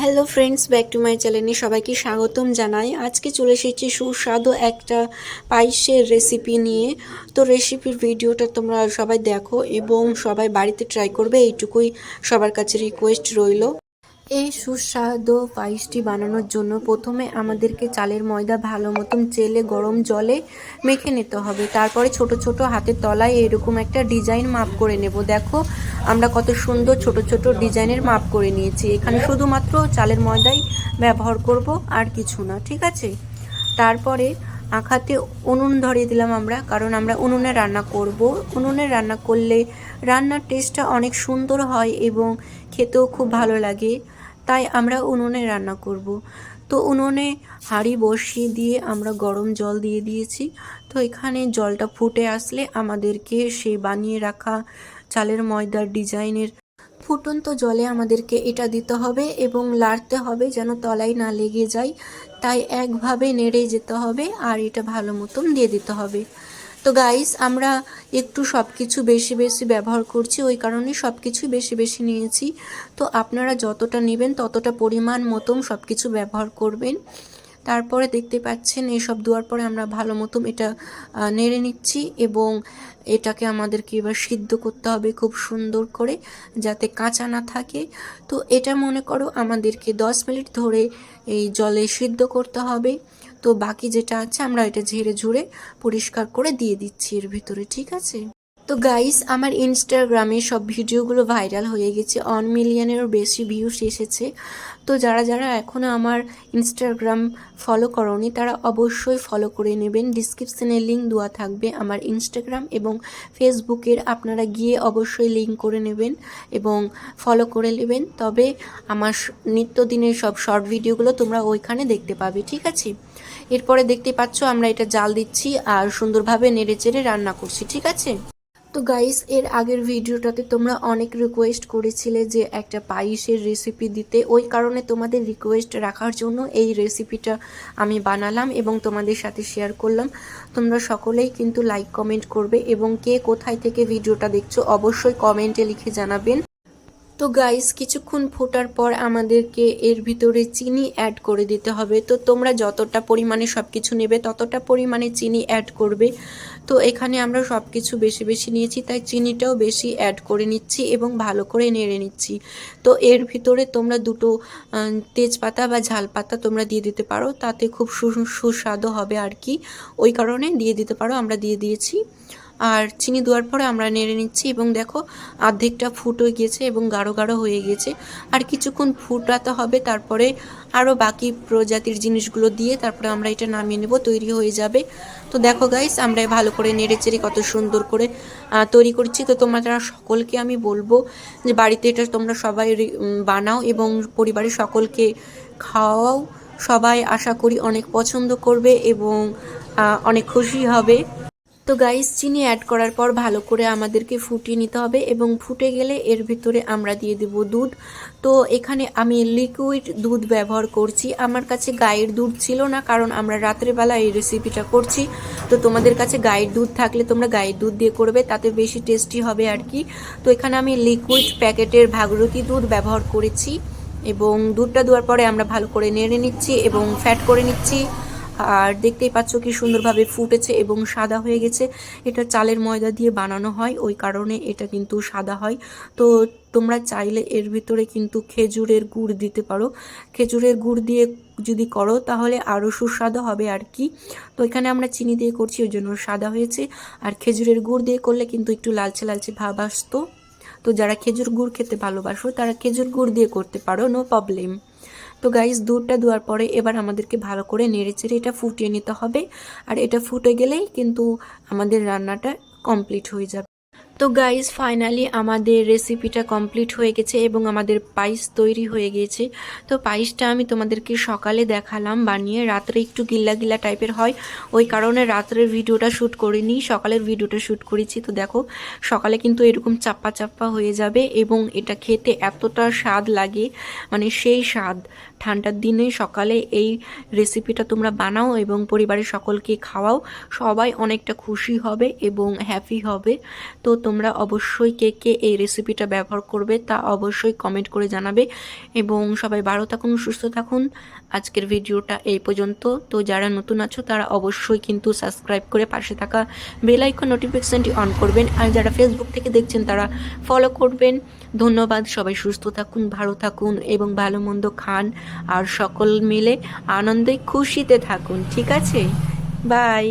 Hello friends back to my চ্যানেলে সবাইকে স্বাগতম জানাই। আজকে চলে এসেছি সুস্বাদু একটা পায়েসের রেসিপি নিয়ে। তো রেসিপির ভিডিওটা তোমরা সবাই দেখো এবং সবাই বাড়িতে ট্রাই করবে, এইটুকুই সবার কাছে রিকোয়েস্ট রইল। এই সুস্বাদু পায়েসটি বানানোর জন্য প্রথমে আমাদেরকে চালের ময়দা ভালো মতন চেলে গরম জলে মেখে নিতে হবে। তারপরে ছোট ছোট হাতের তলায় এরকম একটা ডিজাইন মাপ করে নেব। দেখো, আমরা কত সুন্দর ছোট ছোট ডিজাইনের মাপ করে নিয়েছি। এখানে শুধুমাত্র চালের ময়দাই ব্যবহার করব, আর কিছু না, ঠিক আছে? তারপরে আখাতে উনুন ধরিয়ে দিলাম আমরা, কারণ আমরা উনুনে রান্না করব। উনুনে রান্না করলে রান্নার টেস্টটা অনেক সুন্দর হয় এবং খেতেও খুব ভালো লাগে। তাই আমরা উনুনে রান্না করব। তো উনুনে হাঁড়ি বসিয়ে দিয়ে আমরা গরম জল দিয়ে দিয়েছি। তো এখানে জলটা ফুটে আসলে আমাদেরকে সেই বানিয়ে রাখা চালের ময়দার ডিজাইনের ফুটন্ত জলে আমাদেরকে এটা দিতে হবে এবং লাড়তে হবে যেন তলায় না লেগে যায়। তাই একভাবে নেড়ে যেতে হবে আর এটা ভালো মতন দিয়ে দিতে হবে। তো গাইস আমরা একটু সব কিছু বেশি বেশি ব্যবহার করছি, ওই কারণে সব কিছুই বেশি বেশি নিয়েছি। তো আপনারা যতটা নেবেন ততটা পরিমাণ মতন সব কিছু ব্যবহার করবেন। তারপরে দেখতে পাচ্ছেন এসব দেওয়ার পরে আমরা ভালো মতন এটা নেড়ে নিচ্ছি এবং এটাকে আমাদেরকে এবার সিদ্ধ করতে হবে খুব সুন্দর করে যাতে কাঁচা না থাকে। তো এটা মনে করো আমাদেরকে দশ মিনিট ধরে এই জলে সিদ্ধ করতে হবে। তো বাকি যেটা আছে আমরা এটা ঝেড়ে ঝুড়ে পরিষ্কার করে দিয়ে দিচ্ছি এর ভিতরে, ঠিক আছে? তো গাইস আমার ইনস্টাগ্রামে সব ভিডিওগুলো ভাইরাল হয়ে গেছে। অন মিলিয়নেরও বেশি ভিউস এসেছে। তো যারা যারা এখনও আমার ইনস্টাগ্রাম ফলো করনি, তারা অবশ্যই ফলো করে নেবেন। ডিসক্রিপশনে লিঙ্ক দেওয়া থাকবে আমার ইনস্টাগ্রাম এবং ফেসবুকের আপনারা গিয়ে অবশ্যই লিঙ্ক করে নেবেন এবং ফলো করে নেবেন। তবে আমার নিত্যদিনের সব শর্ট ভিডিওগুলো তোমরা ওইখানে দেখতে পাবে, ঠিক আছে? এরপরে দেখতে পাচ্ছ, আমরা এটা জাল দিচ্ছি আর সুন্দরভাবে নেড়ে চেড়ে রান্না করছি, ঠিক আছে? তো গাইস এর আগের ভিডিওটাতে তোমরা অনেক রিকোয়েস্ট করেছিলে যে একটা পায়েসের রেসিপি দিতে। ওই কারণে তোমাদের রিকোয়েস্ট রাখার জন্য এই রেসিপিটা আমি বানালাম এবং তোমাদের সাথে শেয়ার করলাম। তোমরা সকলেই কিন্তু লাইক কমেন্ট করবে এবং কে কোথায় থেকে ভিডিওটা দেখছ অবশ্যই কমেন্টে লিখে জানাবেন। তো গাইস কিছুক্ষণ ফোটার পর আমাদেরকে এর ভিতরে চিনি অ্যাড করে দিতে হবে। তো তোমরা যতটা পরিমাণে সব কিছু নেবে, ততটা পরিমাণে চিনি অ্যাড করবে। তো এখানে আমরা সব কিছু বেশি বেশি নিয়েছি, তাই চিনিটাও বেশি অ্যাড করে নিচ্ছি এবং ভালো করে নেড়ে নিচ্ছি। তো এর ভিতরে তোমরা দুটো তেজপাতা বা ঝাল পাতা তোমরা দিয়ে দিতে পারো, তাতে খুব সুস্বাদু হবে আর কি। ওই কারণে দিয়ে দিতে পারো, আমরা দিয়ে দিয়েছি। আর চিনি দেওয়ার পরে আমরা নেড়ে নিচ্ছি এবং দেখো অর্ধেকটা ফুটো গিয়েছে এবং গাঢ় গাঢ় হয়ে গেছে আর কিছুক্ষণ ফুটাতে হবে, তারপরে আরও বাকি প্রজাতির জিনিসগুলো দিয়ে তারপরে আমরা এটা নামিয়ে নেব, তৈরি হয়ে যাবে। তো দেখো গাইস আমরা ভালো করে নেড়ে চেড়ে কত সুন্দর করে তৈরি করছি। তো তোমরা সকলকে আমি বলব যে বাড়িতে এটা তোমরা সবাই বানাও এবং পরিবারের সকলকে খাওয়াও। সবাই আশা করি অনেক পছন্দ করবে এবং অনেক খুশি হবে। তো গাইস চিনি অ্যাড করার পর ভালো করে আমাদেরকে ফুটিয়ে নিতে হবে এবং ফুটে গেলে এর ভিতরে আমরা দিয়ে দেব দুধ। তো এখানে আমি লিকুইড দুধ ব্যবহার করছি। আমার কাছে গায়ের দুধ ছিল না, কারণ আমরা রাত্রেবেলা এই রেসিপিটা করছি। তো তোমাদের কাছে গায়ের দুধ থাকলে তোমরা গায়ের দুধ দিয়ে করবে, তাতে বেশি টেস্টি হবে আর কি। তো এখানে আমি লিকুইড প্যাকেটের ভাগরতি দুধ ব্যবহার করেছি এবং দুধটা দেওয়ার পরে আমরা ভালো করে নেড়ে নিচ্ছি এবং ফ্যাট করে নিচ্ছি। আর দেখতেই পাচ্ছ কি সুন্দরভাবে ফুটেছে এবং সাদা হয়ে গেছে। এটা চালের ময়দা দিয়ে বানানো হয়, ওই কারণে এটা কিন্তু সাদা হয়। তো তোমরা চাইলে এর ভিতরে কিন্তু খেজুরের গুড় দিতে পারো। খেজুরের গুড় দিয়ে যদি করো তাহলে আরও সুস্বাদু হবে আর কি। তো এখানে আমরা চিনি দিয়ে করছি, ওই জন্য সাদা হয়েছে। আর খেজুরের গুড় দিয়ে করলে কিন্তু একটু লালচে লালচে ভাব আসতো। তো যারা খেজুর গুড় খেতে ভালোবাসো, তারা খেজুর গুড় দিয়ে করতে পারো নো প্রবলেম তো গাইস দুধটা দেওয়ার পরে এবার আমাদেরকে ভালো করে নেড়ে চেড়ে এটা ফুটিয়ে নিতে হবে। আর এটা ফুটে গেলেই কিন্তু আমাদের রান্নাটা কমপ্লিট হয়ে যাবে। তো গাইস ফাইনালি আমাদের রেসিপিটা কমপ্লিট হয়ে গেছে এবং আমাদের পায়েস তৈরি হয়ে গেছে তো পায়েসটা আমি তোমাদেরকে সকালে দেখালাম, বানিয়ে রাত্রে একটু গিল্লা গিল্লা টাইপের হয়। ওই কারণে রাত্রের ভিডিওটা শ্যুট করিনি, সকালের ভিডিওটা শ্যুট করেছি। তো দেখো, সকালে কিন্তু এরকম চাপ্পা চাপ্পা হয়ে যাবে এবং এটা খেতে এতটা স্বাদ লাগে মানে সেই স্বাদ। ঠান্ডার দিনে সকালে এই রেসিপিটা তোমরা বানাও এবং পরিবারের সকলকে খাওয়াও। সবাই অনেকটা খুশি হবে এবং হ্যাপি হবে। তো তোমরা অবশ্যই কে কে এই রেসিপিটা ব্যবহার করবে তা অবশ্যই কমেন্ট করে জানাবে। এবং সবাই ভালো থাকুন, সুস্থ থাকুন। আজকের ভিডিওটা এই পর্যন্ত। তো যারা নতুন আছো, তারা অবশ্যই কিন্তু সাবস্ক্রাইব করে পাশে থাকা বেল আইকন নোটিফিকেশনটি অন করবেন। আর যারা ফেসবুক থেকে দেখছেন, তারা ফলো করবেন। ধন্যবাদ, সবাই সুস্থ থাকুন, ভালো থাকুন এবং ভালো মন্দ খান। আর সকল মিলে আনন্দে খুশিতে থাকুন, ঠিক আছে? বাই